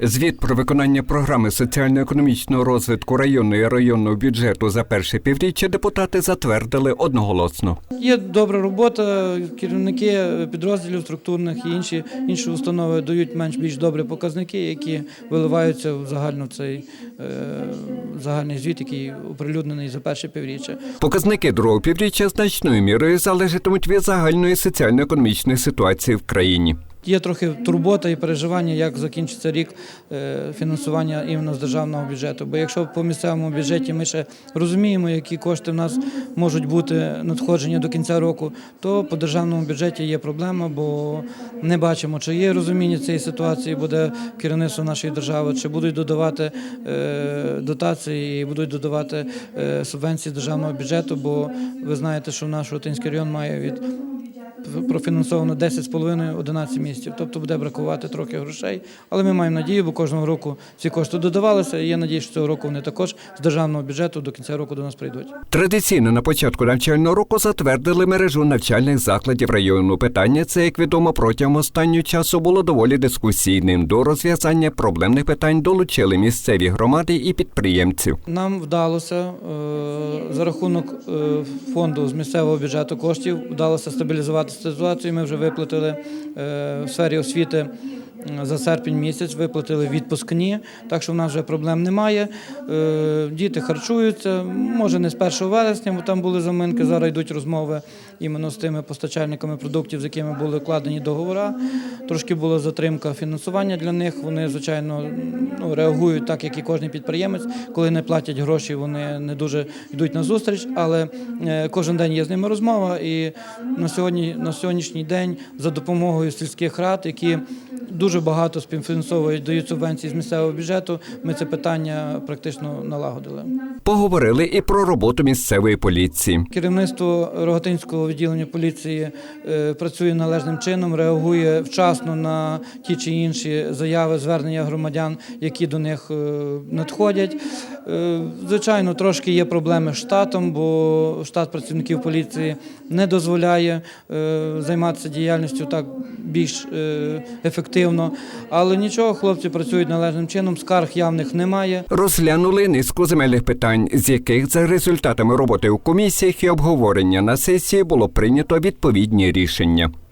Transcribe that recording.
Звіт про виконання програми соціально-економічного розвитку районного і районного бюджету за перше півріччя депутати затвердили одноголосно. Є добра робота, керівники підрозділів структурних і інші, інші установи дають менш більш добрі показники, які виливаються в загально в цей е, загальний звіт, який оприлюднений за перше півріччя. Показники другого півріччя значною мірою залежатимуть від загальної соціально-економічної ситуації в країні. Є трохи турбота і переживання, як закінчиться рік е, фінансування іменно з державного бюджету. Бо якщо по місцевому бюджеті ми ще розуміємо, які кошти в нас можуть бути надходження до кінця року, то по державному бюджеті є проблема, бо не бачимо, чи є розуміння цієї ситуації, буде керівництво нашої держави, чи будуть додавати е, дотації і будуть додавати е, субвенції державного бюджету. Бо ви знаєте, що наш Ротинський район має від профінансовано 10,5-11 місяців. Тобто буде бракувати трохи грошей. Але ми маємо надію, бо кожного року ці кошти додавалися. І я надію, що цього року вони також з державного бюджету до кінця року до нас прийдуть. Традиційно на початку навчального року затвердили мережу навчальних закладів району. Питання це, як відомо, протягом останнього часу було доволі дискусійним. До розв'язання проблемних питань долучили місцеві громади і підприємців. Нам вдалося е, за рахунок е, фонду з місцевого бюджету коштів вдалося стабілізувати ситуацію. Ми вже виплатили е, в сфері освіти за серпень місяць, виплатили відпускні, так що в нас вже проблем немає. Е, Діти харчуються, може не з 1 вересня, бо там були заминки. Зараз йдуть розмови іменно з тими постачальниками продуктів, з якими були вкладені договори. Трошки була затримка фінансування для них. Вони, звичайно, ну, реагують так, як і кожен підприємець. Коли не платять гроші, вони не дуже йдуть на зустріч, але е, кожен день є з ними розмова. І на сьогодні, на сьогоднішній день за допомогою сільських рад, які дуже багато співфінансовують, дають субвенції з місцевого бюджету, ми це питання практично налагодили. Поговорили і про роботу місцевої поліції. Керівництво Рогатинського відділення поліції е, працює належним чином, реагує вчасно на ті чи інші заяви, звернення громадян, які до них е, надходять. Е, Звичайно, трошки є проблеми з штатом, бо штат працівників поліції не дозволяє займатися діяльністю так більш е, ефективно. Але нічого, хлопці працюють належним чином, скарг явних немає. Розглянули низку земельних питань, з яких за результатами роботи у комісіях і обговорення на сесії було прийнято відповідні рішення.